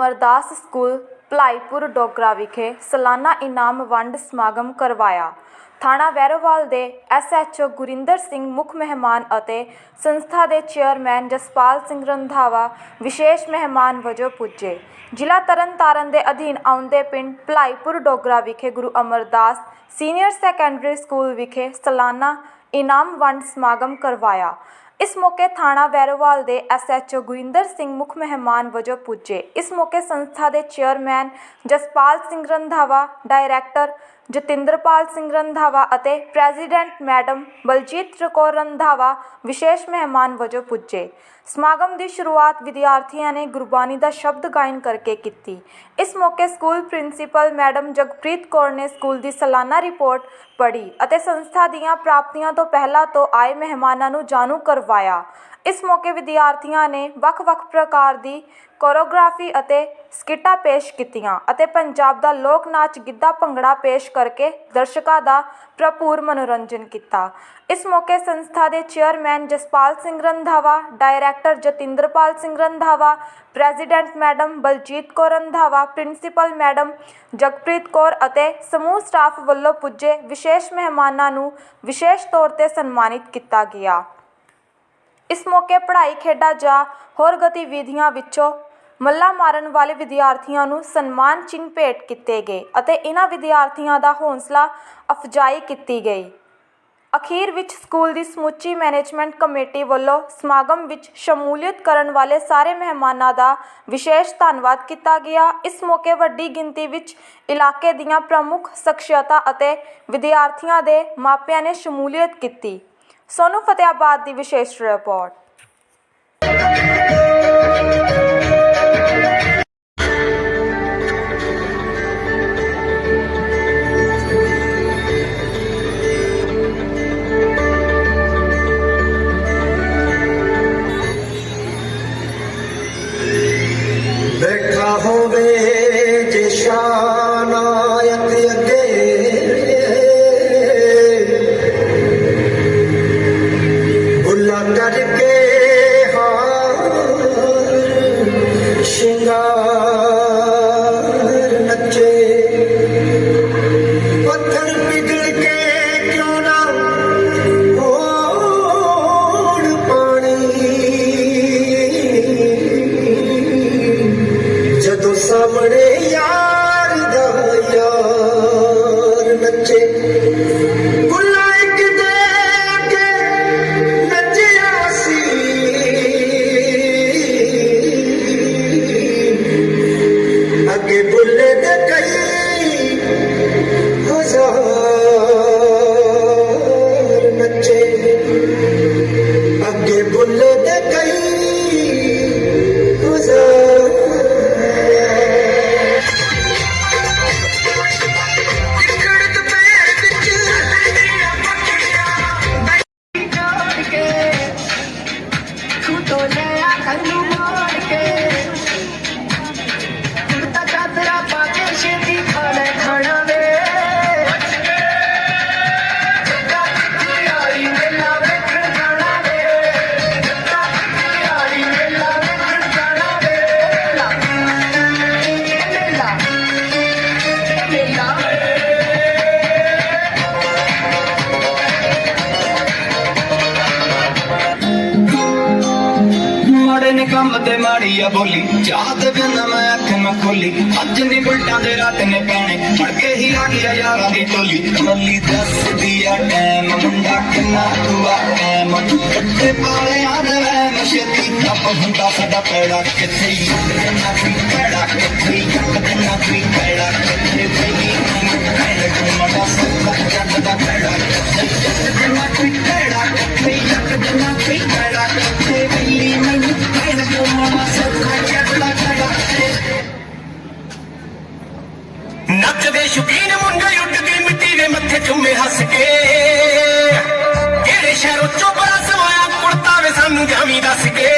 Amardas school Bhalaipur Dogra ਵਿਖੇ ਸਾਲਾਨਾ ਇਨਾਮ ਵੰਡ ਸਮਾਗਮ ਕਰਵਾਇਆ। ਥਾਣਾ ਵੈਰੋਵਾਲ ਦੇ ਐਸਐਚਓ ਗੁਰਿੰਦਰ ਸਿੰਘ ਮੁੱਖ ਮਹਿਮਾਨ ਅਤੇ ਸੰਸਥਾ ਦੇ ਚੇਅਰਮੈਨ ਜਸਪਾਲ ਸਿੰਘ ਰੰਧਾਵਾ ਵਿਸ਼ੇਸ਼ ਮਹਿਮਾਨ ਵਜੋਂ ਪੁੱਜੇ। ਜ਼ਿਲ੍ਹਾ ਤਰਨਤਾਰਨ ਦੇ ਅਧੀਨ ਆਉਂਦੇ ਪਿੰਡ ਭਲਾਈਪੁਰ ਡੋਗਰਾ ਵਿਖੇ Guru Amardas senior secondary school ਵਿਖੇ ਸਾਲਾਨਾ ਇਨਾਮ ਵੰਡ ਸਮਾਗਮ ਕਰਵਾਇਆ। ਇਸ ਮੌਕੇ ਥਾਣਾ ਵੈਰੋਵਾਲ ਦੇ ਐਸਐਚਓ ਗੁਰਿੰਦਰ ਸਿੰਘ ਮੁੱਖ ਮਹਿਮਾਨ ਵਜੋਂ ਪੁੱਜੇ। ਇਸ ਮੌਕੇ ਸੰਸਥਾ ਦੇ ਚੇਅਰਮੈਨ ਜਸਪਾਲ ਸਿੰਘ ਰੰਧਾਵਾ, ਡਾਇਰੈਕਟਰ ਜਤਿੰਦਰਪਾਲ ਸਿੰਘ ਰੰਧਾਵਾ ਅਤੇ ਪ੍ਰੈਜ਼ੀਡੈਂਟ ਮੈਡਮ ਬਲਜੀਤ ਕੌਰ ਰੰਧਾਵਾ ਵਿਸ਼ੇਸ਼ ਮਹਿਮਾਨ ਵਜੋਂ ਪੁੱਜੇ। ਸਮਾਗਮ ਦੀ ਸ਼ੁਰੂਆਤ ਵਿਦਿਆਰਥੀਆਂ ਨੇ ਗੁਰਬਾਣੀ ਦਾ ਸ਼ਬਦ ਗਾਇਨ ਕਰਕੇ ਕੀਤੀ। ਇਸ ਮੌਕੇ school principal madam Jagpreet Kaur ਨੇ ਸਕੂਲ ਦੀ ਸਾਲਾਨਾ ਰਿਪੋਰਟ ਪੜ੍ਹੀ ਅਤੇ ਸੰਸਥਾ ਦੀਆਂ ਪ੍ਰਾਪਤੀਆਂ ਤੋਂ ਪਹਿਲਾਂ ਤੋਂ ਆਏ ਮਹਿਮਾਨਾਂ ਨੂੰ ਜਾਣੂ ਕਰਵਾਇਆ। ਇਸ ਮੌਕੇ ਵਿਦਿਆਰਥੀਆਂ ਨੇ ਵੱਖ-ਵੱਖ ਪ੍ਰਕਾਰ ਦੀ ਕੋਰੀਓਗ੍ਰਾਫੀ ਅਤੇ ਸਕਿੱਟਾਂ ਪੇਸ਼ ਕੀਤੀਆਂ ਅਤੇ ਪੰਜਾਬ ਦਾ ਲੋਕ ਨਾਚ ਗਿੱਧਾ ਭੰਗੜਾ ਪੇਸ਼ ਕਰਕੇ ਦਰਸ਼ਕਾਂ ਦਾ ਭਰਪੂਰ ਮਨੋਰੰਜਨ ਕੀਤਾ। ਇਸ ਮੌਕੇ ਸੰਸਥਾ ਦੇ chairman Jaspal Singh Randhawa, director Jatinderpal Singh Randhawa, president madam Baljit Kaur Randhawa, principal madam Jagpreet Kaur ਅਤੇ ਸਮੂਹ ਸਟਾਫ ਵੱਲੋਂ ਪੁੱਜੇ ਵਿਸ਼ੇਸ਼ ਮਹਿਮਾਨਾਂ ਨੂੰ ਵਿਸ਼ੇਸ਼ ਤੌਰ ਤੇ ਸਨਮਾਨਿਤ ਕੀਤਾ ਗਿਆ। ਇਸ ਮੌਕੇ ਪੜ੍ਹਾਈ ਖੇਡਾਂ ਜਾਂ ਹੋਰ ਗਤੀਵਿਧੀਆਂ ਵਿੱਚੋਂ ਮੱਲਾ ਮਾਰਨ ਵਾਲੇ ਵਿਦਿਆਰਥੀਆਂ ਨੂੰ ਸਨਮਾਨ ਚਿੰਨ੍ਹ ਭੇਟ ਕੀਤੇ ਗਏ ਅਤੇ ਇਹਨਾਂ ਵਿਦਿਆਰਥੀਆਂ ਦਾ ਹੌਸਲਾ ਅਫਜ਼ਾਈ ਕੀਤੀ ਗਈ। ਅਖੀਰ ਵਿੱਚ ਸਕੂਲ ਦੀ ਸਮੁੱਚੀ ਮੈਨੇਜਮੈਂਟ ਕਮੇਟੀ ਵੱਲੋਂ ਸਮਾਗਮ ਵਿੱਚ ਸ਼ਮੂਲੀਅਤ ਕਰਨ ਵਾਲੇ ਸਾਰੇ ਮਹਿਮਾਨਾਂ ਦਾ ਵਿਸ਼ੇਸ਼ ਧੰਨਵਾਦ ਕੀਤਾ ਗਿਆ। ਇਸ ਮੌਕੇ ਵੱਡੀ ਗਿਣਤੀ ਵਿੱਚ ਇਲਾਕੇ ਦੀਆਂ ਪ੍ਰਮੁੱਖ ਸ਼ਖਸੀਅਤਾਂ ਅਤੇ ਵਿਦਿਆਰਥੀਆਂ ਦੇ ਮਾਪਿਆਂ ਨੇ ਸ਼ਮੂਲੀਅਤ ਕੀਤੀ। ਸੋਨੂੰ ਫਤਿਆਬਾਦ ਦੀ ਵਿਸ਼ੇਸ਼ ਰਿਪੋਰਟ। ਬੋਲੀ ਚਾਹ ਤੇ ਬਿਨਾ ਮੈਂ ਅੱਖ ਨਾ ਖੋਲੀ ਅੱਜ ਨਹੀਂ ਬੁਲਟਾਂ ਦੇ ਰਾਤ ਨੇ ਪੈਣੇ ਮੜ ਕੇ ਹੀ ਆ ਗਿਆ ਯਾਰਾਂ ਦੀ ਟੋਲੀ ਟੋਲੀ ਦੱਸਦੀ ਆ ਟੈਮ ਮੁੰਡਾ ਕਿੰਨਾ ਤੁਆ ਟੈਮ ਕੱਟੇ ਪਾਲੇ ਦੇ ਵੈਮ ਛੇਤੀ ਟੱਪ ਹੁੰਦਾ ਸਾਡਾ ਪੈੜਾ ਕਿੱਥੇ ਨਾ ਕੋਈ ਪੈੜਾ ਕਿੱਥੇ ਨਾ ਕੋਈ ਪੈੜਾ ਕਿੱਥੇ ਬਈ ਮੈਂ ਮੜਾ ਸੱਤਾ ਜੱਟ ਦਾ ਪੈੜਾ ਕਿੱਥੇ ਨਾ ਕੋਈ ਪੈੜਾ ਕਿੱਥੇ ਨਾ ਕੋਈ ਪੈੜਾ ਕਿੱਥੇ ਬਈ ਮੈਨੂੰ ਮੈਂ ਮੜਾ ਸੱਤਾ ਨੱਚਦੇ ਸ਼ੁਕੀਨ ਮੁੰਡੇ ਉੱਡ ਕੇ ਮਿੱਟੀ ਦੇ ਮੱਥੇ ਚੁੰਮੇ ਹੱਸ ਕੇ। ਕਿਹੜੇ ਸ਼ਹਿਰੋਂ ਚੋਬਰਾ ਸਵਾਇਆ ਕੁੜਤਾ ਵੇ ਸਾਨੂੰ ਜਾਵੀ ਦੱਸ ਕੇ।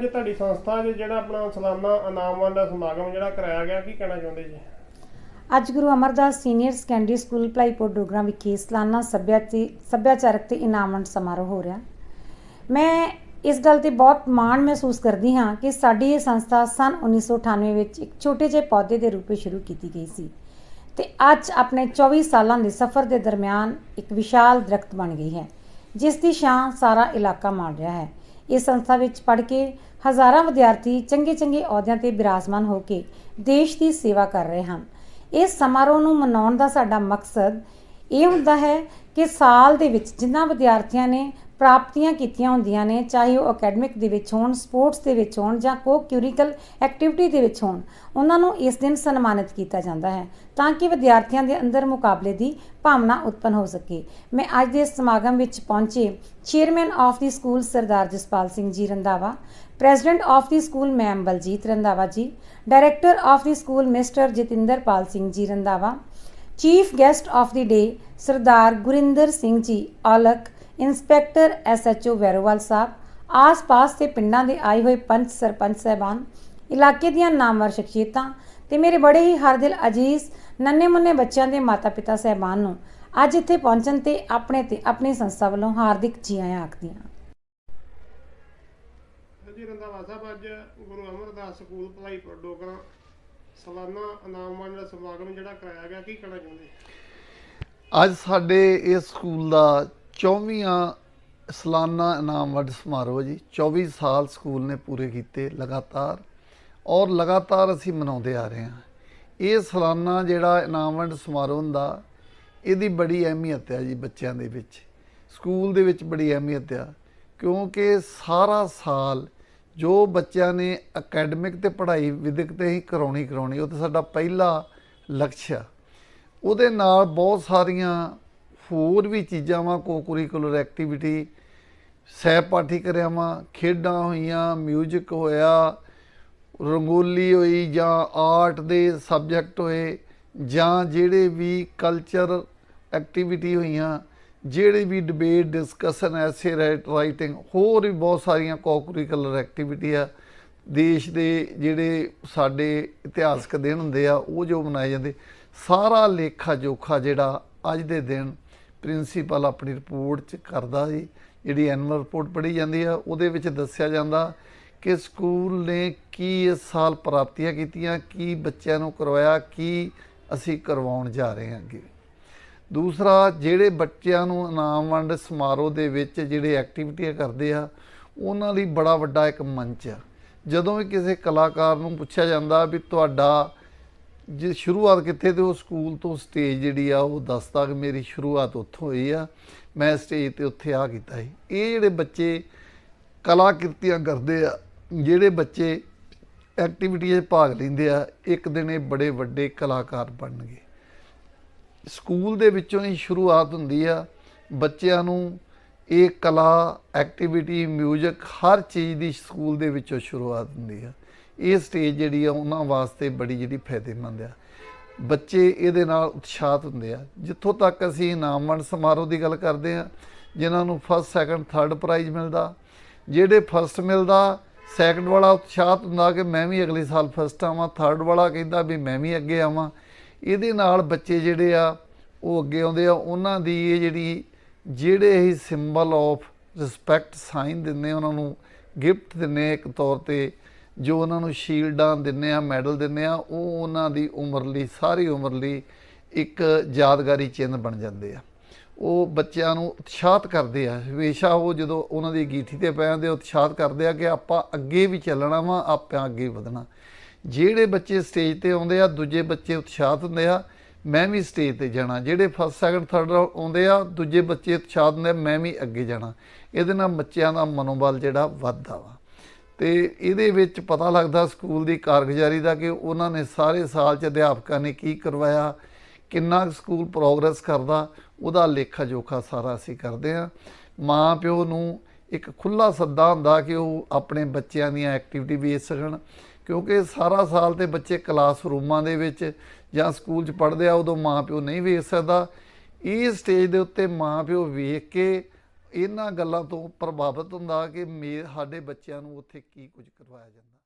ਅੱਜ ਤੁਹਾਡੀ ਸੰਸਥਾ 'ਚ ਜਿਹੜਾ ਆਪਣਾ ਸਾਲਾਨਾ ਇਨਾਮ ਵੰਡ ਸਮਾਗਮ ਜਿਹੜਾ ਕਰਾਇਆ ਗਿਆ, ਕੀ ਕਹਿਣਾ ਚਾਹੁੰਦੇ ਜੀ? ਅੱਜ Guru Amardas senior secondary school Bhalaipur Dogra ਵਿਖੇ ਸਲਾਨਾ ਸੱਭਿਆਚਾਰਕ ਤੇ ਇਨਾਮ ਸਮਾਰੋਹ ਹੋ ਰਿਹਾ। ਮੈਂ ਇਸ ਗੱਲ ਤੇ ਬਹੁਤ ਮਾਣ ਮਹਿਸੂਸ ਕਰਦੀ ਹਾਂ ਕਿ ਸਾਡੀ ਇਹ ਸੰਸਥਾ ਸਨ 1998 ਵਿੱਚ ਇੱਕ ਛੋਟੇ ਜਿਹੇ ਪੌਦੇ ਦੇ ਰੂਪ ਵਿੱਚ ਸ਼ੁਰੂ ਕੀਤੀ ਗਈ ਸੀ ਤੇ ਅੱਜ ਆਪਣੇ 24 ਸਾਲਾਂ ਦੇ ਸਫ਼ਰ ਦੇ ਦਰਮਿਆਨ ਇੱਕ ਵਿਸ਼ਾਲ ਦਰਖਤ ਬਣ ਗਈ ਹੈ, ਜਿਸ ਦੀ ਛਾਂ ਸਾਰਾ ਇਲਾਕਾ ਮਾਣ ਰਿਹਾ ਹੈ। ਇਸ ਸੰਸਥਾ ਵਿੱਚ ਪੜ੍ਹ ਕੇ ਹਜ਼ਾਰਾਂ ਵਿਦਿਆਰਥੀ ਚੰਗੇ ਚੰਗੇ ਅਹੁਦਿਆਂ ਤੇ ਬਿਰਾਜਮਾਨ ਹੋ ਕੇ ਦੇਸ਼ ਦੀ ਸੇਵਾ ਕਰ ਰਹੇ ਹਨ। ਇਸ ਸਮਾਰੋਹ ਨੂੰ ਮਨਾਉਣ ਦਾ ਸਾਡਾ ਮਕਸਦ ਇਹ ਹੁੰਦਾ ਹੈ ਕਿ ਸਾਲ ਦੇ ਵਿੱਚ ਜਿਨ੍ਹਾਂ ਵਿਦਿਆਰਥੀਆਂ ਨੇ ਪ੍ਰਾਪਤੀਆਂ ਕੀਤੀਆਂ ਹੁੰਦੀਆਂ ਨੇ, ਚਾਹੇ ਉਹ ਅਕੈਡਮਿਕ ਦੇ ਵਿੱਚ ਹੋਣ ਸਪੋਰਟਸ ਦੇ ਵਿੱਚ ਹੋਣ ਜਾਂ ਕੋ ਕਿਊਰੀਕਲ ਐਕਟੀਵਿਟੀ ਦੇ ਵਿੱਚ ਹੋਣ, ਉਹਨਾਂ ਨੂੰ ਇਸ ਦਿਨ ਸਨਮਾਨਿਤ ਕੀਤਾ ਜਾਂਦਾ ਹੈ ਤਾਂ ਕਿ ਵਿਦਿਆਰਥੀਆਂ ਦੇ ਅੰਦਰ ਮੁਕਾਬਲੇ ਦੀ ਭਾਵਨਾ ਉਤਪੰਨ ਹੋ ਸਕੇ। ਮੈਂ ਅੱਜ ਦੇ ਸਮਾਗਮ ਵਿੱਚ ਪਹੁੰਚੇ chairman of the school Sardar Jaspal Singh ji Randhawa president of the school ma'am Baljit Randhawa ji director of the school mister Jatinderpal Singh ji Randhawa chief guest of the day Sardar Gurinder Singh ji Aulakh inspector SHO Vairowal Sahib ਆਸ-ਪਾਸ ਦੇ ਪਿੰਡਾਂ ਦੇ ਆਏ ਹੋਏ ਪੰਚ ਸਰਪੰਚ ਸਹਿਬਾਨ ਇਲਾਕੇ ਦੀਆਂ ਨਾਮਵਰ ਸ਼ਖਸੀਅਤਾਂ ਤੇ ਮੇਰੇ ਬੜੇ ਹੀ ਹਰ ਦਿਲ ਅਜੀਜ਼ ਨੰਨੇ ਮੁੰਨੇ ਬੱਚਿਆਂ ਦੇ ਮਾਤਾ-ਪਿਤਾ ਸਹਿਬਾਨ ਨੂੰ ਅੱਜ ਇੱਥੇ ਪਹੁੰਚਣ ਤੇ ਆਪਣੇ ਤੇ ਆਪਣੀ ਸੰਸਥਾ ਵੱਲੋਂ ਹਾਰਦਿਕ ਜੀ ਆਇਆਂ ਆਖਦੀਆਂ। ਜੀ ਰੰਧਾਵਾ ਸਾਹਿਬ ਅੱਜ ਗੁਰੂ ਅਮਰਦਾਸ ਸਕੂਲ ਭਲਾਈਪੁਰ ਡੋਗਰਾ ਸਾਲਾਨਾ ਇਨਾਮ ਵੰਡ ਸਮਾਗਮ ਜਿਹੜਾ ਕਰਾਇਆ ਗਿਆ ਕੀ ਕਹਿਣਾ ਚਾਹੁੰਦੇ? ਅੱਜ ਸਾਡੇ ਇਸ ਸਕੂਲ ਦਾ 24ਵਾਂ ਸਾਲਾਨਾ ਇਨਾਮ ਵੰਡ ਸਮਾਰੋਹ ਜੀ। 24 ਸਾਲ ਸਕੂਲ ਨੇ ਪੂਰੇ ਕੀਤੇ ਲਗਾਤਾਰ ਔਰ ਲਗਾਤਾਰ ਅਸੀਂ ਮਨਾਉਂਦੇ ਆ ਰਹੇ ਹਾਂ। ਇਹ ਸਾਲਾਨਾ ਜਿਹੜਾ ਇਨਾਮ ਵੰਡ ਸਮਾਰੋਹ ਹੁੰਦਾ, ਇਹਦੀ ਬੜੀ ਅਹਿਮੀਅਤ ਹੈ ਜੀ ਬੱਚਿਆਂ ਦੇ ਵਿੱਚ। ਸਕੂਲ ਦੇ ਵਿੱਚ ਬੜੀ ਅਹਿਮੀਅਤ ਆ, ਕਿਉਂਕਿ ਸਾਰਾ ਸਾਲ ਜੋ ਬੱਚਿਆਂ ਨੇ ਅਕੈਡਮਿਕ ਤੇ ਪੜ੍ਹਾਈ ਵਿਦਿਅਕ ਤੇ ਹੀ ਕਰਾਉਣੀ ਕਰਾਉਣੀ ਉਹ ਤਾਂ ਸਾਡਾ ਪਹਿਲਾ ਲਕਸ਼ ਆ। ਉਹਦੇ ਨਾਲ ਬਹੁਤ ਸਾਰੀਆਂ ਹੋਰ ਵੀ ਚੀਜ਼ਾਂ ਵਾ ਕੋ-ਕਰਿਕੂਲਰ ਐਕਟੀਵਿਟੀ ਸਹਿਪਾਠੀ ਕਿਰਿਆਵਾਂ ਖੇਡਾਂ ਹੋਈਆਂ ਮਿਊਜ਼ਿਕ ਹੋਇਆ, ਰੰਗੋਲੀ ਹੋਈ ਜਾਂ ਆਰਟ ਦੇ ਸਬਜੈਕਟ ਹੋਏ, ਜਾਂ ਜਿਹੜੇ ਵੀ ਕਲਚਰ ਐਕਟੀਵਿਟੀ ਹੋਈਆਂ, ਜਿਹੜੇ ਵੀ ਡਿਬੇਟ ਡਿਸਕਸ਼ਨ ਐਸੇ ਰਾਈਟਿੰਗ ਹੋਰ ਵੀ ਬਹੁਤ ਸਾਰੀਆਂ ਕੋ-ਕਰਿਕੂਲਰ ਐਕਟੀਵਿਟੀ ਆ, ਦੇਸ਼ ਦੇ ਜਿਹੜੇ ਸਾਡੇ ਇਤਿਹਾਸਕ ਦਿਨ ਹੁੰਦੇ ਆ, ਉਹ ਜੋ ਮਨਾਏ ਜਾਂਦੇ, ਸਾਰਾ ਲੇਖਾ ਜੋਖਾ ਜਿਹੜਾ ਅੱਜ ਦੇ ਦਿਨ ਪ੍ਰਿੰਸੀਪਲ ਆਪਣੀ ਰਿਪੋਰਟ ਚ ਕਰਦਾ ਜੀ ਜਿਹੜੀ ਐਨੂਅਲ ਰਿਪੋਰਟ ਪੜ੍ਹੀ ਜਾਂਦੀ ਆ, ਉਹਦੇ ਵਿੱਚ ਦੱਸਿਆ ਜਾਂਦਾ ਕਿ ਸਕੂਲ ਨੇ ਕੀ ਇਸ ਸਾਲ ਪ੍ਰਾਪਤੀਆਂ ਕੀਤੀਆਂ, ਕੀ ਬੱਚਿਆਂ ਨੂੰ ਕਰਵਾਇਆ, ਕੀ ਅਸੀਂ ਕਰਵਾਉਣ ਜਾ ਰਹੇ ਹਾਂ ਅੱਗੇ। ਦੂਸਰਾ, ਜਿਹੜੇ ਬੱਚਿਆਂ ਨੂੰ ਇਨਾਮ ਵੰਡ ਸਮਾਰੋਹ ਦੇ ਵਿੱਚ ਜਿਹੜੇ ਐਕਟੀਵਿਟੀਆਂ ਕਰਦੇ ਆ, ਉਹਨਾਂ ਲਈ ਬੜਾ ਵੱਡਾ ਇੱਕ ਮੰਚ ਆ। ਜਦੋਂ ਵੀ ਕਿਸੇ ਕਲਾਕਾਰ ਨੂੰ ਪੁੱਛਿਆ ਜਾਂਦਾ ਵੀ ਤੁਹਾਡਾ ਜੇ ਸ਼ੁਰੂਆਤ ਕਿੱਥੇ ਤੇ ਉਹ ਸਕੂਲ ਤੋਂ ਸਟੇਜ ਜਿਹੜੀ ਆ, ਉਹ ਦੱਸਦਾ ਕਿ ਮੇਰੀ ਸ਼ੁਰੂਆਤ ਉੱਥੋਂ ਹੋਈ ਆ। ਮੈਂ ਸਟੇਜ ਤੇ ਉੱਥੇ ਆ ਕੀਤਾ ਸੀ। ਇਹ ਜਿਹੜੇ ਬੱਚੇ ਕਲਾਕਿਰਤੀਆਂ ਕਰਦੇ ਆ, ਜਿਹੜੇ ਬੱਚੇ ਐਕਟੀਵਿਟੀਆਂ 'ਚ ਭਾਗ ਲੈਂਦੇ ਆ, ਇੱਕ ਦਿਨ ਇਹ ਬੜੇ ਵੱਡੇ ਕਲਾਕਾਰ ਬਣਨਗੇ। ਸਕੂਲ ਦੇ ਵਿੱਚੋਂ ਹੀ ਸ਼ੁਰੂਆਤ ਹੁੰਦੀ ਆ। ਬੱਚਿਆਂ ਨੂੰ ਇਹ ਕਲਾ ਐਕਟੀਵਿਟੀ ਮਿਊਜ਼ਿਕ ਹਰ ਚੀਜ਼ ਦੀ ਸਕੂਲ ਦੇ ਵਿੱਚੋਂ ਸ਼ੁਰੂਆਤ ਹੁੰਦੀ ਆ। ਇਹ ਸਟੇਜ ਜਿਹੜੀ ਆ, ਉਹਨਾਂ ਵਾਸਤੇ ਬੜੀ ਜਿਹੜੀ ਫਾਇਦੇਮੰਦ ਆ। ਬੱਚੇ ਇਹਦੇ ਨਾਲ ਉਤਸ਼ਾਹਤ ਹੁੰਦੇ ਆ। ਜਿੱਥੋਂ ਤੱਕ ਅਸੀਂ ਇਨਾਮ ਸਮਾਰੋਹ ਦੀ ਗੱਲ ਕਰਦੇ ਆ, ਜਿਨ੍ਹਾਂ ਨੂੰ ਫਸਟ ਸੈਕੰਡ ਥਰਡ ਪ੍ਰਾਈਜ਼ ਮਿਲਦਾ। ਜਿਹੜੇ ਫਸਟ ਮਿਲਦਾ ਸੈਕੰਡ ਵਾਲਾ ਉਤਸ਼ਾਹਤ ਹੁੰਦਾ ਕਿ ਮੈਂ ਵੀ ਅਗਲੇ ਸਾਲ ਫਸਟ ਆਵਾਂ ਥਰਡ ਵਾਲਾ ਕਹਿੰਦਾ ਵੀ ਮੈਂ ਵੀ ਅੱਗੇ ਆਵਾਂ। ਇਹਦੇ ਨਾਲ ਬੱਚੇ ਜਿਹੜੇ ਆ, ਉਹ ਅੱਗੇ ਆਉਂਦੇ ਆ। ਉਹਨਾਂ ਦੀ ਇਹ ਜਿਹੜੀ, ਜਿਹੜੇ ਹੀ ਸਿੰਬਲ ਆਫ ਰਿਸਪੈਕਟ ਸਾਈਨ ਦਿੰਨੇ ਉਹਨਾਂ ਨੂੰ ਗਿਫਟ ਦਿੰਨੇ ਇੱਕ ਤੌਰ ਤੇ। ਜੋ ਉਹਨਾਂ ਨੂੰ ਸ਼ੀਲਡਾਂ ਦਿੰਨੇ ਆ ਮੈਡਲ ਦਿੰਨੇ ਆ ਉਹ ਉਹਨਾਂ ਦੀ ਉਮਰ ਲਈ ਸਾਰੀ ਉਮਰ ਲਈ ਇੱਕ ਯਾਦਗਾਰੀ ਚਿੰਨ੍ਹ ਬਣ ਜਾਂਦੇ ਆ। ਉਹ ਬੱਚਿਆਂ ਨੂੰ ਉਤਸ਼ਾਹਤ ਕਰਦੇ ਆ। ਹਮੇਸ਼ਾ ਉਹ ਜਦੋਂ ਉਹਨਾਂ ਦੀ ਗੀਠੀ ਤੇ ਪੈ ਜਾਂਦੇ ਉਤਸ਼ਾਹਤ ਕਰਦੇ ਆ ਕਿ ਆਪਾਂ ਅੱਗੇ ਵੀ ਚੱਲਣਾ ਵਾ ਆਪਾਂ ਅੱਗੇ ਵਧਣਾ। ਜਿਹੜੇ ਬੱਚੇ ਸਟੇਜ ਤੇ ਆਉਂਦੇ ਆ ਦੂਜੇ ਬੱਚੇ ਉਤਸ਼ਾਹਤ ਹੁੰਦੇ ਆ ਮੈਂ ਵੀ ਸਟੇਜ ਤੇ ਜਾਣਾ। ਜਿਹੜੇ ਫਸਟ ਸੈਕੰਡ ਥਰਡ ਆਉਂਦੇ ਆ ਦੂਜੇ ਬੱਚੇ ਉਤਸ਼ਾਹਤ ਹੁੰਦੇ ਆ, ਮੈਂ ਵੀ ਅੱਗੇ ਜਾਣਾ। ਇਹਦੇ ਨਾਲ ਬੱਚਿਆਂ ਦਾ ਮਨੋਬਲ ਜਿਹੜਾ ਵੱਧਦਾ ਵਾ। ਤੇ ਇਹਦੇ ਵਿੱਚ ਪਤਾ ਲੱਗਦਾ ਸਕੂਲ ਦੀ ਕਾਰਗੁਜ਼ਾਰੀ ਦਾ ਕਿ ਉਹਨਾਂ ਨੇ ਸਾਰੇ ਸਾਲ ਚ ਅਧਿਆਪਕਾਂ ਨੇ ਕੀ ਕਰਵਾਇਆ, ਕਿੰਨਾ ਕੁ ਸਕੂਲ ਪ੍ਰੋਗਰੈਸ ਕਰਦਾ, ਉਹਦਾ ਲੇਖਾ ਜੋਖਾ ਸਾਰਾ ਅਸੀਂ ਕਰਦੇ ਆ ਮਾਂ ਪਿਓ ਨੂੰ ਇੱਕ ਖੁੱਲਾ ਸੱਦਾ ਹੁੰਦਾ ਕਿ ਉਹ ਆਪਣੇ ਬੱਚਿਆਂ ਦੀਆਂ ਐਕਟੀਵਿਟੀ ਵੇਚ ਸਕਣ, ਕਿਉਂਕਿ ਸਾਰਾ ਸਾਲ ਤੇ ਬੱਚੇ ਕਲਾਸ ਰੂਮਾਂ ਦੇ ਵਿੱਚ ਜਾਂ ਸਕੂਲ 'ਚ ਪੜ੍ਹਦੇ ਆ, ਉਦੋਂ ਮਾਂ ਪਿਓ ਨਹੀਂ ਵੇਚ ਸਕਦਾ। ਇਹ ਸਟੇਜ ਦੇ ਉੱਤੇ ਮਾਂ ਪਿਓ ਵੇਖ ਕੇ ਇਹਨਾਂ ਗੱਲਾਂ ਤੋਂ ਪ੍ਰਭਾਵਿਤ ਹੁੰਦਾ ਕਿ ਮੇ, ਸਾਡੇ ਬੱਚਿਆਂ ਨੂੰ ਉੱਥੇ ਕੀ ਕੁਝ ਕਰਵਾਇਆ ਜਾਂਦਾ।